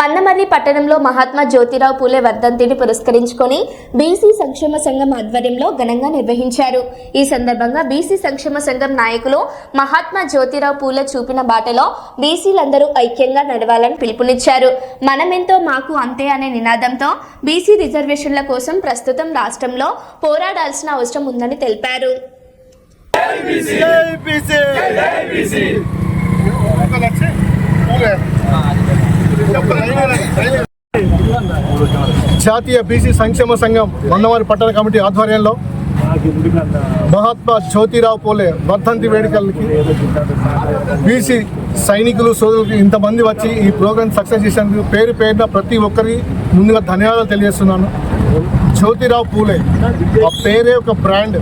మందమర్రి పట్టణంలో మహాత్మా జ్యోతిరావు పూలే వర్ధంతిని పురస్కరించుకొని బీసీ సంక్షేమ సంఘం ఆధ్వర్యంలో ఘనంగా నిర్వహించారు. ఈ సందర్భంగా బీసీ సంక్షేమ సంఘం నాయకులు మహాత్మా జ్యోతిరావు పూలే చూపిన బాటలో బీసీలందరూ ఐక్యంగా నడవాలని పిలుపునిచ్చారు. మనమెంతో మాకు అంతే అనే నినాదంతో బీసీ రిజర్వేషన్ల కోసం ప్రస్తుతం రాష్ట్రంలో పోరాడాల్సిన అవసరం ఉందని తెలిపారు. జాతీయ బీసీ సంక్షేమ సంఘం మందవారి పట్టణ కమిటీ ఆధ్వర్యంలో మహాత్మా జ్యోతిరావు పోలే వర్ధంతి వేడుకలకి బీసీ సైనికులు సోదరులకు ఇంతమంది వచ్చి ఈ ప్రోగ్రామ్ సక్సెస్ చేసినందుకు పేరు పేరున ప్రతి ఒక్కరి ముందుగా ధన్యవాదాలు తెలియజేస్తున్నాను. జ్యోతిరావు పూలే. ఆ పేరే ఒక బ్రాండ్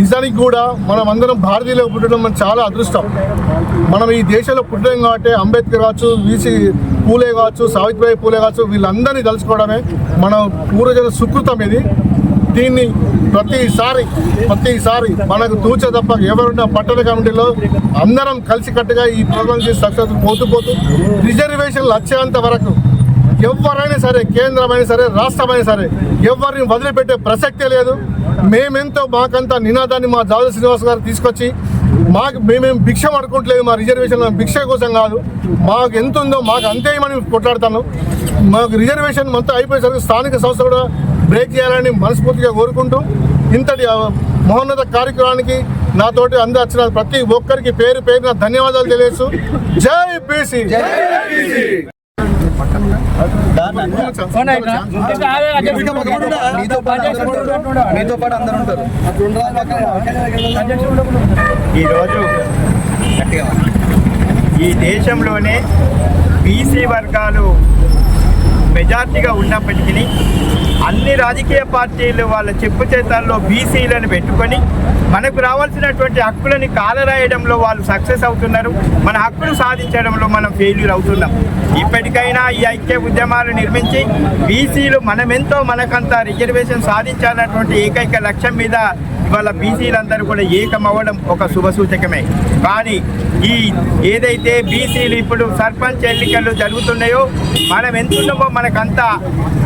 నిజానికి కూడా మనం అందరం భారతీయులు పుట్టడం మన చాలా అదృష్టం. మనం ఈ దేశంలో పుట్టడం కాబట్టి అంబేద్కర్ కావచ్చు వీసీ పూలే కావచ్చు సావిత్రిబాయి పూలే కావచ్చు వీళ్ళందరినీ కలుసుకోవడమే మన పూర్వజన సుకృతం ఇది. దీన్ని ప్రతిసారి ప్రతిసారి మనకు తూచే తప్ప ఎవరున్న పట్టణ కమిటీలో అందరం కలిసికట్టుగా ఈ ప్రోగ్రామ్ చేసి సక్సెస్ పోతూ పోతూ రిజర్వేషన్లు వచ్చేంత వరకు ఎవరైనా సరే కేంద్రమైనా సరే రాష్ట్రమైనా సరే ఎవరిని వదిలిపెట్టే ప్రసక్తే లేదు. మేమెంతో మాకంత నినాదాన్ని మా జాదవ్ శ్రీనివాస్ గారు తీసుకొచ్చి మాకు మేమేం భిక్ష పడుకోవట్లేదు మా రిజర్వేషన్ భిక్ష కోసం కాదు. మాకు ఎంత ఉందో మాకు అంతే ఇవ్వమని కొట్లాడతాను. మాకు రిజర్వేషన్ మొత్తం అయిపోయేసరికి స్థానిక సంస్థ కూడా బ్రేక్ చేయాలని మనస్ఫూర్తిగా కోరుకుంటూ ఇంతటి మహోన్నత కార్యక్రమానికి నాతోటి అందించిన ప్రతి ఒక్కరికి పేరు పేరున ధన్యవాదాలు తెలియచ్చు జై బీసీ! మీతో పాటు అందరు ఉంటారు ఈరోజు ఈ దేశంలోనే బీసీ వర్గాలు మెజార్టీగా ఉన్నప్పటికీ అన్ని రాజకీయ పార్టీలు వాళ్ళ చెప్పు చేతాల్లో బీసీలను పెట్టుకొని మనకు రావాల్సినటువంటి హక్కులని కాలరాయడంలో వాళ్ళు సక్సెస్ అవుతున్నారు. మన హక్కులు సాధించడంలో మనం ఫెయిల్యూర్ అవుతున్నాం. ఇప్పటికైనా ఈ ఐక్య ఉద్యమాలు నిర్మించి బీసీలు మనమెంతో మనకంత రిజర్వేషన్ సాధించాలన్నటువంటి ఏకైక లక్ష్యం మీద ఇవాళ బీసీలందరూ కూడా ఏకమవ్వడం ఒక శుభ సూచకమే కానీ ఈ ఏదైతే బీసీలు ఇప్పుడు సర్పంచ్ ఎన్నికలు జరుగుతున్నాయో మనం ఎంతున్నామో మనకంతా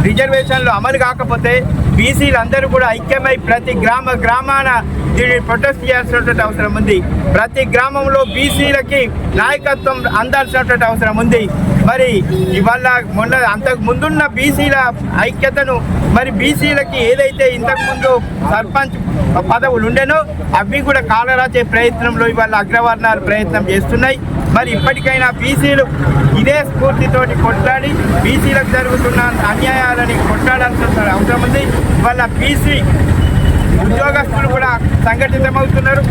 రిజర్వేషన్లు అమలు కాకపోతే బీసీలు అందరూ కూడా ఐక్యమై ప్రతి గ్రామ గ్రామాన దీన్ని ప్రొటెస్ట్ చేయాల్సినటువంటి అవసరం ఉంది. ప్రతి గ్రామంలో బీసీలకి నాయకత్వం అందాల్సినటువంటి అవసరం ఉంది. మరి ఇవాళ మొన్న అంతకు ముందున్న బీసీల ఐక్యతను మరి బీసీలకి ఏదైతే ఇంతకుముందు సర్పంచ్ పదవులు ఉండేనో అవి కూడా కాలరాచే ప్రయత్నంలో ఇవాళ అగ్రవర్ణాలు ప్రయత్నం చేస్తున్నాయి. మరి ఇప్పటికైనా బీసీలు ఇదే స్ఫూర్తితోటి కొట్లాడి బీసీలకు జరుగుతున్న అన్యాయాలని కొట్లాడాల్సిన అవసరం ఉంది. ఇవాళ బీసీ ఉద్యోగస్తులు కూడా సంఘటితమవుతున్నారు.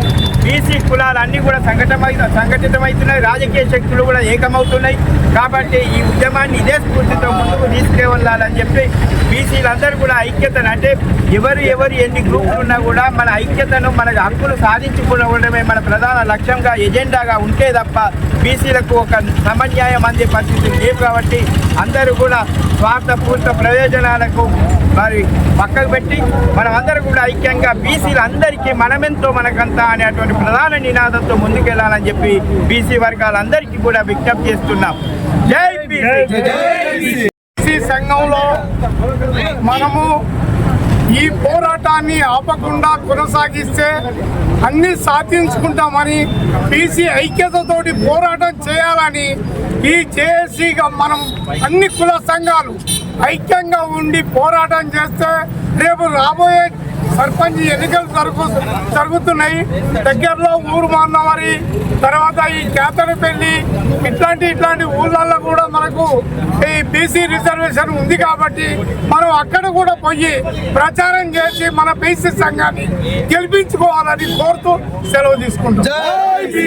బీసీ కులాలు అన్నీ కూడా సంఘటమై సంఘటితమవుతున్నాయి. రాజకీయ శక్తులు కూడా ఏకమవుతున్నాయి. కాబట్టి ఈ ఉద్యమాన్ని ఇదే స్ఫూర్తితో ముందుకు తీసుకెళ్ళాలని చెప్పి బీసీలందరూ కూడా ఐక్యతను అంటే ఎవరు ఎవరు ఎన్ని గ్రూపులు ఉన్నా కూడా మన ఐక్యతను మన హక్కులు సాధించుకోవడమే మన ప్రధాన లక్ష్యంగా ఎజెండాగా ఉంటే తప్ప బీసీలకు ఒక సమన్యాయం అందే పరిస్థితి లేదు కాబట్టి అందరూ కూడా స్వార్థపూర్త ప్రయోజనాలకు మరి పక్కకు పెట్టి మనం అందరం కూడా ఐక్యంగా బీసీలు అందరికీ మనమెంతో మనకంతా అనేటువంటి ప్రధాన నినాదంతో ముందుకెళ్ళాలని చెప్పి బీసీ వర్గాలందరికీ కూడా విజ్ఞప్తి చేస్తున్నాం. జై బీసీ. బీసీ సంఘంలో మనము ఈ పోరాటాన్ని ఆపకుండా కొనసాగిస్తే అన్ని సాధించుకుంటామని బీసీ ఐక్యతతోటి పోరాటం చేయాలని ఈ జేఏసీగా మనం అన్ని కుల సంఘాలు ఐక్యంగా ఉండి పోరాటం చేస్తే రేపు రాబోయే సర్పంచ్ ఎన్నికలు జరుగు జరుగుతున్నాయి. దగ్గరలో ఊరు మాన్నవారి తర్వాత ఈ కేతనపల్లి ఇట్లాంటి ఇట్లాంటి ఊళ్ళల్లో కూడా మనకు ఈ బీసీ రిజర్వేషన్ ఉంది కాబట్టి మనం అక్కడ కూడా పోయి ప్రచారం చేసి మన బీసీ సంఘాన్ని గెలిపించుకోవాలని కోరుతూ సెలవు తీసుకుంటాం